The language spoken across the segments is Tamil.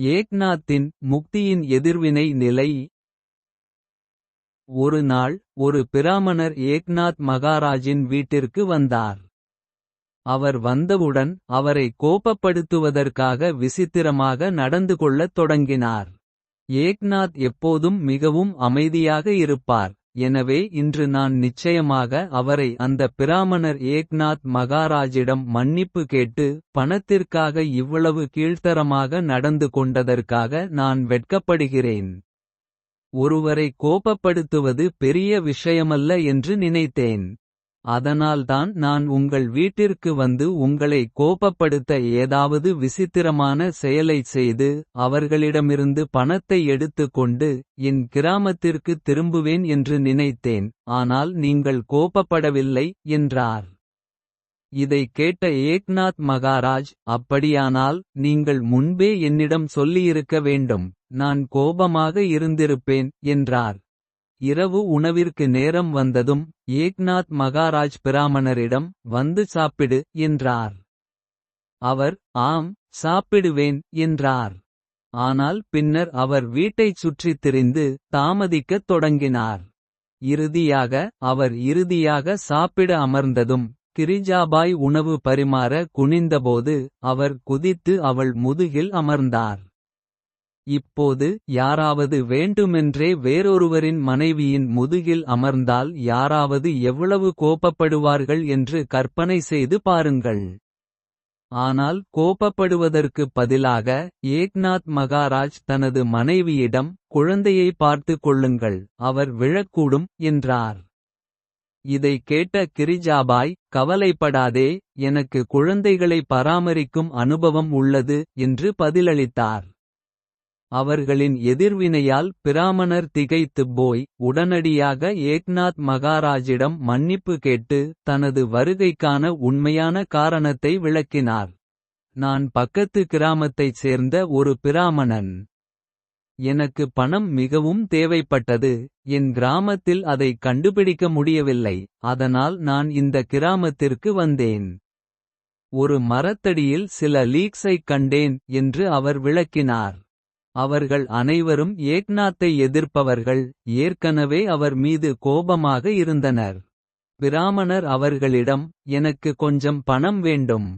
ஏக்நாத்தின் முக்தியின் எதிர்வினை நிலை. ஒரு நாள் ஒரு பிராமணர் ஏக்நாத் மகாராஜின் வீட்டிற்கு வந்தார். அவர் வந்தவுடன் அவரை கோபப்படுத்துவதற்காக விசித்திரமாக நடந்து கொள்ளத் தொடங்கினார். ஏக்நாத் எப்போதும் மிகவும் அமைதியாக இருப்பார். எனவே இன்று நான் நிச்சயமாக அவரை அந்த பிராமணர் ஏக்நாத் மகாராஜிடம் மன்னிப்பு கேட்டு பணத்திற்காக இவ்வளவு கீழ்த்தரமாக நடந்து கொண்டதற்காக நான் வெட்கப்படுகிறேன். ஒருவரை கோபப்படுத்துவது பெரிய விஷயமல்ல என்று நினைத்தேன். அதனால்தான் நான் உங்கள் வீட்டிற்கு வந்து உங்களை கோபப்படுத்த ஏதாவது விசித்திரமான செயலைச் செய்து அவர்களிடமிருந்து பணத்தை எடுத்துக்கொண்டு என் கிராமத்திற்கு திரும்புவேன் என்று நினைத்தேன். ஆனால் நீங்கள் கோபப்படவில்லை என்றார். இதை கேட்ட ஏக்நாத் மகாராஜ் அப்படியானால் நீங்கள் முன்பே என்னிடம் சொல்லியிருக்க வேண்டும். நான் கோபமாக இருந்திருப்பேன் என்றார். இரவு உணவிற்கு நேரம் வந்ததும் ஏக்நாத் மகாராஜ் பிராமணரிடம் வந்து சாப்பிடு என்றார். அவர் ஆம் சாப்பிடுவேன் என்றார். ஆனால் பின்னர் அவர் வீட்டைச் சுற்றித் திரிந்து தாமதிக்கத் தொடங்கினார். இறுதியாக அவர் இறுதியாக சாப்பிட அமர்ந்ததும் கிரிஜாபாய் உணவு பரிமாற குனிந்தபோது அவர் குதித்து அவள் முதுகில் அமர்ந்தார். இப்போது யாராவது வேண்டுமென்றே வேறொருவரின் மனைவியின் முதுகில் அமர்ந்தால் யாராவது எவ்வளவு கோபப்படுவார்கள் என்று கற்பனை செய்து பாருங்கள். ஆனால் கோபப்படுவதற்கு பதிலாக ஏக்நாத் மகாராஜ் தனது மனைவியிடம் குழந்தையை பார்த்து கொள்ளுங்கள் அவர் விழக்கூடும் என்றார். இதை கேட்ட கிரிஜாபாய் கவலைப்படாதே எனக்கு குழந்தைகளை பராமரிக்கும் அனுபவம் உள்ளது என்று பதிலளித்தார். அவர்களின் எதிர்வினையால் பிராமணர் திகைத்துப் போய் உடனடியாக ஏக்நாத் மகாராஜிடம் மன்னிப்பு கேட்டு தனது வருகைக்கான உண்மையான காரணத்தை விளக்கினார். நான் பக்கத்து கிராமத்தைச் சேர்ந்த ஒரு பிராமணன். எனக்கு பணம் மிகவும் தேவைப்பட்டது. என் கிராமத்தில் அதை கண்டுபிடிக்க முடியவில்லை. அதனால் நான் இந்த கிராமத்திற்கு வந்தேன். ஒரு மரத்தடியில் சில லீக்ஸைக் கண்டேன் என்று அவர் விளக்கினார். அவர்கள் அனைவரும் ஏக்நாத்தை எதிர்ப்பவர்கள். ஏற்கனவே அவர் மீது கோபமாக இருந்தனர். பிராமணர் அவர்களிடம் எனக்கு கொஞ்சம் பணம் வேண்டும்.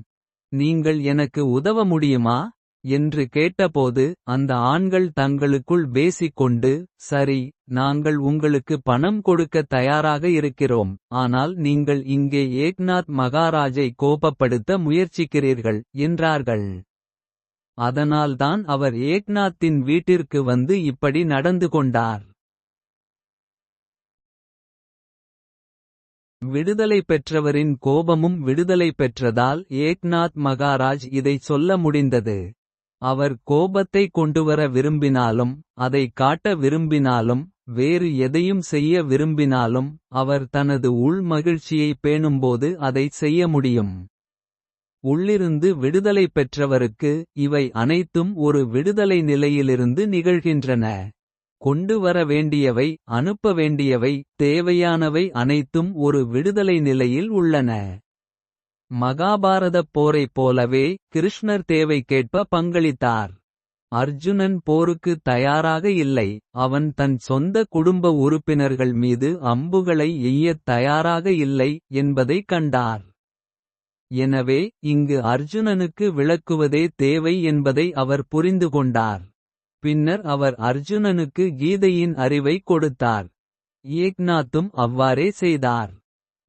நீங்கள் எனக்கு உதவ முடியுமா? என்று கேட்டபோது அந்த ஆண்கள் தங்களுக்குள் பேசிக்கொண்டு சரி நாங்கள் உங்களுக்கு பணம் கொடுக்க தயாராக இருக்கிறோம். ஆனால் நீங்கள் இங்கே ஏக்நாத் மகாராஜை கோபப்படுத்த முயற்சிக்கிறீர்கள் என்றார்கள். அதனால்தான் அவர் ஏக்நாத்தின் வீட்டிற்கு வந்து இப்படி நடந்து கொண்டார். விடுதலை பெற்றவரின் கோபமும் விடுதலை பெற்றதால் ஏக்நாத் மகாராஜ் இதை சொல்ல முடிந்தது. அவர் கோபத்தை கொண்டுவர விரும்பினாலும் அதை காட்ட விரும்பினாலும் வேறு எதையும் செய்ய விரும்பினாலும் அவர் தனது உள் மகிழ்ச்சியை பேணும்போது அதை செய்ய முடியும். உள்ளிருந்து விடுதலை பெற்றவருக்கு இவை அனைத்தும் ஒரு விடுதலை நிலையிலிருந்து நிகழ்கின்றன. கொண்டு வர வேண்டியவை அனுப்ப வேண்டியவை தேவையானவை அனைத்தும் ஒரு விடுதலை நிலையில் உள்ளன. மகாபாரதப் போரைப் போலவே கிருஷ்ணர் தேவைக்கேற்ப கேட்ப பங்களித்தார். அர்ஜுனன் போருக்கு தயாராக இல்லை. அவன் தன் சொந்த குடும்ப உறுப்பினர்கள் மீது அம்புகளை எய்யத் தயாராக இல்லை என்பதைக் கண்டார். எனவே இங்கு அர்ஜுனனுக்கு விளக்குவதே தேவை என்பதை அவர் புரிந்து கொண்டார் பின்னர் அவர் அர்ஜுனனுக்கு கீதையின் அறிவை கொடுத்தார். ஏக்நாத்தும் அவ்வாறே செய்தார்.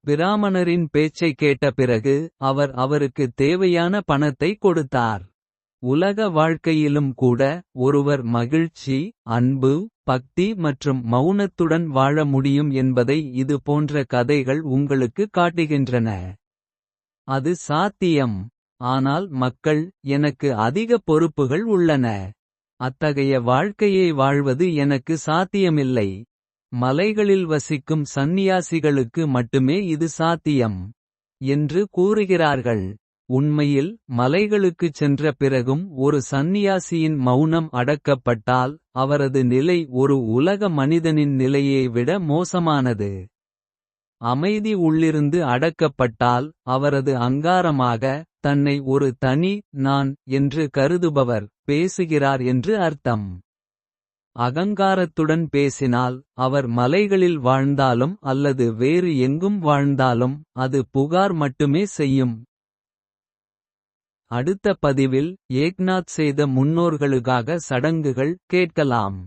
பிராமணரின் பேச்சைக் கேட்ட பிறகு அவர் அவருக்கு தேவையான பணத்தை கொடுத்தார். உலக வாழ்க்கையிலும் கூட ஒருவர் மகிழ்ச்சி அன்பு பக்தி மற்றும் மௌனத்துடன் வாழ முடியும் என்பதை இது போன்ற கதைகள் உங்களுக்கு காட்டுகின்றன. அது சாத்தியம். ஆனால் மக்கள் எனக்கு அதிக பொறுப்புகள் உள்ளன. அத்தகைய வாழ்க்கையை வாழ்வது எனக்கு சாத்தியமில்லை. மலைகளில் வசிக்கும் சந்நியாசிகளுக்கு மட்டுமே இது சாத்தியம் என்று கூறுகிறார்கள். உண்மையில் மலைகளுக்குச் சென்ற பிறகும் ஒரு சந்நியாசியின் மௌனம் அடக்கப்பட்டால் அவரது நிலை ஒரு உலக மனிதனின் நிலையை விட மோசமானது. அமைதி உள்ளிருந்து அடக்கப்பட்டால் அவரது அங்காரமாக தன்னை ஒரு தனி நான் என்று கருதுபவர் பேசுகிறார் என்று அர்த்தம். அகங்காரத்துடன் பேசினால் அவர் மலைகளில் வாழ்ந்தாலும் அல்லது வேறு எங்கும் வாழ்ந்தாலும் அது புகார் மட்டுமே செய்யும். அடுத்த பதிவில் ஏக்நாத் செய்த முன்னோர்களுக்காக சடங்குகள் கேட்கலாம்.